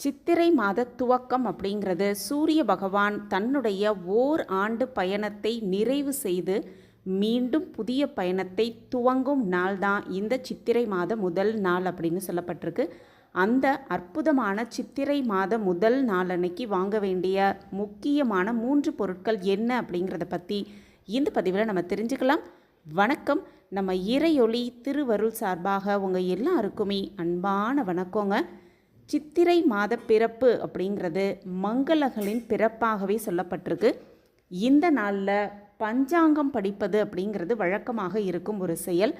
சித்திரை மாத துவக்கம் அப்படிங்கிறது சூரிய பகவான் தன்னுடைய ஓர் ஆண்டு பயணத்தை நிறைவு செய்து மீண்டும் புதிய பயணத்தை துவங்கும் நாள் தான் இந்த சித்திரை மாத முதல் நாள் அப்படின்னு சொல்லப்பட்டிருக்கு. அந்த அற்புதமான சித்திரை மாத முதல் நாள் அன்னைக்கு வாங்க வேண்டிய முக்கியமான மூன்று பொருட்கள் என்ன அப்படிங்கிறத பற்றி இந்த பதிவில் நம்ம தெரிஞ்சுக்கலாம். வணக்கம். நம்ம இறையொளி திருவருள் சார்பாக உங்கள் எல்லாருக்குமே அன்பான வணக்கங்க. சித்திரை மாத பிறப்பு அப்படிங்கிறது மங்களகளின் பிறப்பாகவே சொல்லப்பட்டிருக்கு. இந்த நாளில் பஞ்சாங்கம் படிப்பது அப்படிங்கிறது வழக்கமாக இருக்கும் ஒரு செயல்.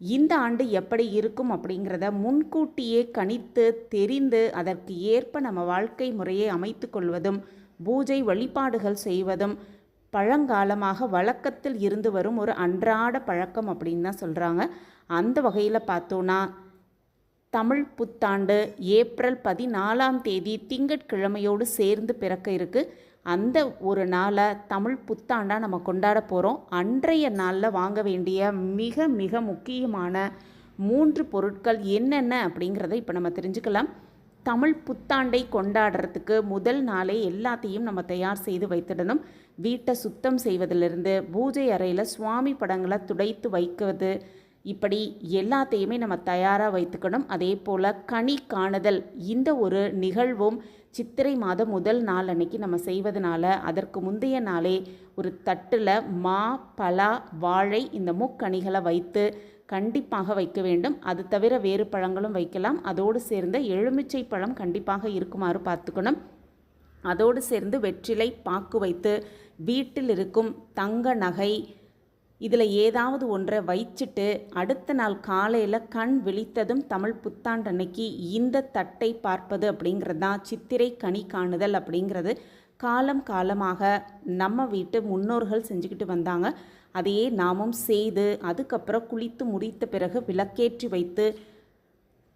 இந்த ஆண்டு எப்படி இருக்கும் அப்படிங்கிறத முன்கூட்டியே கணித்து தெரிந்து அதற்கு ஏற்ப நம்ம வாழ்க்கை முறையை அமைத்து கொள்வதும் பூஜை வழிபாடுகள் செய்வதும் பழங்காலமாக வழக்கத்தில் இருந்து வரும் ஒரு அன்றாட பழக்கம் அப்படின்னு தான் சொல்கிறாங்க அந்த வகையில் பார்த்தோன்னா தமிழ் புத்தாண்டு ஏப்ரல் பதினாலாம் தேதி திங்கட்கிழமையோடு சேர்ந்து பிறக்க இருக்கு. அந்த ஒரு நாளை தமிழ் புத்தாண்டாக நம்ம கொண்டாட போகிறோம் அன்றைய நாளில் வாங்க வேண்டிய மிக மிக முக்கியமான மூன்று பொருட்கள் என்னென்ன அப்படிங்கிறத இப்போ நம்ம தெரிஞ்சுக்கலாம். தமிழ் புத்தாண்டை கொண்டாடுறதுக்கு முதல் நாளே எல்லாத்தையும் நம்ம தயார் செய்து வைத்திடணும். வீட்டை சுத்தம் செய்வதிலிருந்து பூஜை அறையில் சுவாமி படங்களை துடைத்து வைக்கிறது இப்படி எல்லாத்தையுமே நம்ம தயாராக வைத்துக்கணும். அதே போல் கனி காணுதல் இந்த ஒரு நிகழ்வும் சித்திரை மாதம் முதல் நாள் அன்னைக்கு நம்ம செய்வதனால அதற்கு முந்தைய நாளே ஒரு தட்டில் மா பலா வாழை இந்த முக்கனிகளை வைத்து கண்டிப்பாக வைக்க வேண்டும். அது தவிர வேறு பழங்களும் வைக்கலாம். அதோடு சேர்ந்த எலுமிச்சை பழம் கண்டிப்பாக இருக்குமாறு பார்த்துக்கணும். அதோடு சேர்ந்து வெற்றிலை பாக்கு வைத்து வீட்டில் இருக்கும் தங்க நகை இதில் ஏதாவது ஒன்றை வைச்சிட்டு அடுத்த நாள் காலையில் கண் விழித்ததும் தமிழ் புத்தாண்டன்னைக்கு இந்த தட்டை பார்ப்பது அப்படிங்கிறது தான் சித்திரை கனி காணுதல் அப்படிங்கிறது காலம் காலமாக நம்ம வீட்டு முன்னோர்கள் செஞ்சுக்கிட்டு வந்தாங்க. அதையே நாமும் செய்து அதுக்கப்புறம் குளித்து முடித்த பிறகு விளக்கேற்றி வைத்து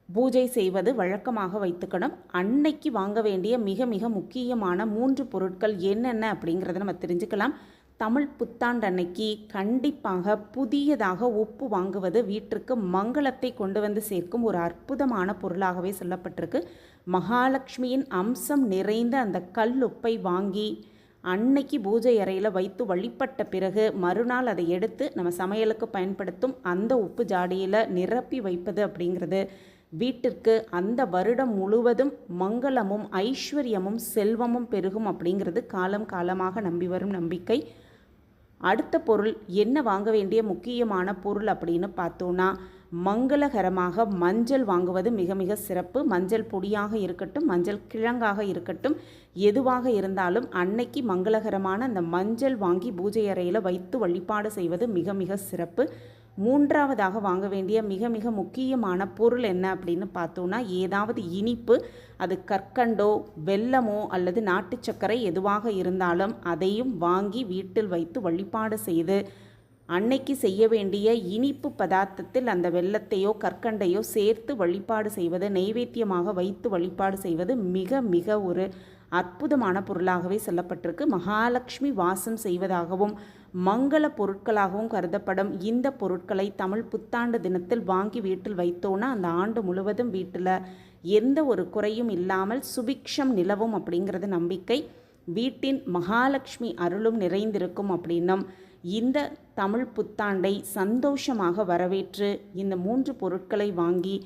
பூஜை செய்வது வழக்கமாக வைத்துக்கணும். அன்னைக்கு வாங்க வேண்டிய மிக மிக முக்கியமான மூன்று பொருட்கள் என்னென்ன அப்படிங்கிறத நம்ம தெரிஞ்சுக்கலாம். தமிழ் புத்தாண்டு அன்னைக்கு கண்டிப்பாக புதியதாக உப்பு வாங்குவது வீட்டிற்கு மங்களத்தை கொண்டு வந்து சேர்க்கும் ஒரு அற்புதமான பொருளாகவே சொல்லப்பட்டிருக்கு. மகாலட்சுமியின் அம்சம் நிறைந்த அந்த கல் உப்பை வாங்கி அன்னைக்கு பூஜை அறையில் வைத்து வழிபட்ட பிறகு மறுநாள் அதை எடுத்து நம்ம சமையலுக்கு பயன்படுத்தும் அந்த உப்பு ஜாடியில் நிரப்பி வைப்பது அப்படிங்கிறது. வீட்டிற்கு அந்த வருடம் முழுவதும் மங்களமும் ஐஸ்வர்யமும் செல்வமும் பெருகும் அப்படிங்கிறது காலம் காலமாக நம்பி வரும் நம்பிக்கை. அடுத்த பொருள் என்ன வாங்க வேண்டிய முக்கியமான பொருள் அப்படின்னு பார்த்தோன்னா மங்களகரமாக மஞ்சள் வாங்குவது மிக மிக சிறப்பு. மஞ்சள் பொடியாக இருக்கட்டும் மஞ்சள் கிழங்காக இருக்கட்டும் எதுவாக இருந்தாலும் அன்னைக்கு மங்களகரமான அந்த மஞ்சள் வாங்கி பூஜை அறையில் வைத்து வழிபாடு செய்வது மிக மிக சிறப்பு. மூன்றாவதாக வாங்க வேண்டிய மிக மிக முக்கியமான பொருள் என்ன அப்படின்னு பார்த்தோன்னா ஏதாவது இனிப்பு அது கற்கண்டோ வெல்லமோ அல்லது நாட்டு சர்க்கரை எதுவாக இருந்தாலும் அதையும் வாங்கி வீட்டில் வைத்து வழிபாடு செய்து அன்னைக்கு செய்ய வேண்டிய இனிப்பு பதார்த்தத்தில் அந்த வெள்ளத்தையோ கற்கண்டையோ சேர்த்து வழிபாடு செய்வது நைவேத்தியமாக வைத்து வழிபாடு செய்வது மிக மிக ஒரு அற்புதமான பொருளாகவே சொல்லப்பட்டிருக்கு. மகாலட்சுமி வாசம் செய்வதாகவும் மங்கள பொருட்களாகவும் கருதப்படும் இந்த பொருட்களை தமிழ் புத்தாண்டு தினத்தில் வாங்கி வீட்டில் வைத்தோன்னா அந்த ஆண்டு முழுவதும் வீட்டில் எந்த ஒரு குறையும் இல்லாமல் சுபிக்ஷம் நிலவும் அப்படிங்கிறது நம்பிக்கை. வீட்டின் மகாலட்சுமி அருளும் நிறைந்திருக்கும் அப்படின்னும் இந்த தமிழ் புத்தாண்டை சந்தோஷமாக வரவேற்று இந்த மூன்று பொருட்களை வாங்கி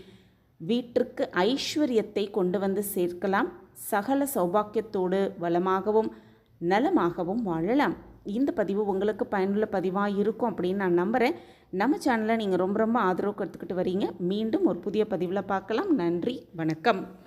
வீட்டிற்கு ஐஸ்வர்யத்தை கொண்டு வந்து சேர்க்கலாம். சகல சௌபாக்கியத்தோடு வளமாகவும் நலமாகவும் வாழலாம். இந்த பதிவு உங்களுக்கு பயனுள்ள பதிவாக இருக்கும் அப்படின்னு நான் நம்புகிறேன் நம்ம சேனலை நீங்கள் ரொம்ப ரொம்ப ஆதரவு கொடுத்துக்கிட்டு வரீங்க. மீண்டும் ஒரு புதிய பதிவில் பார்க்கலாம். நன்றி. வணக்கம்.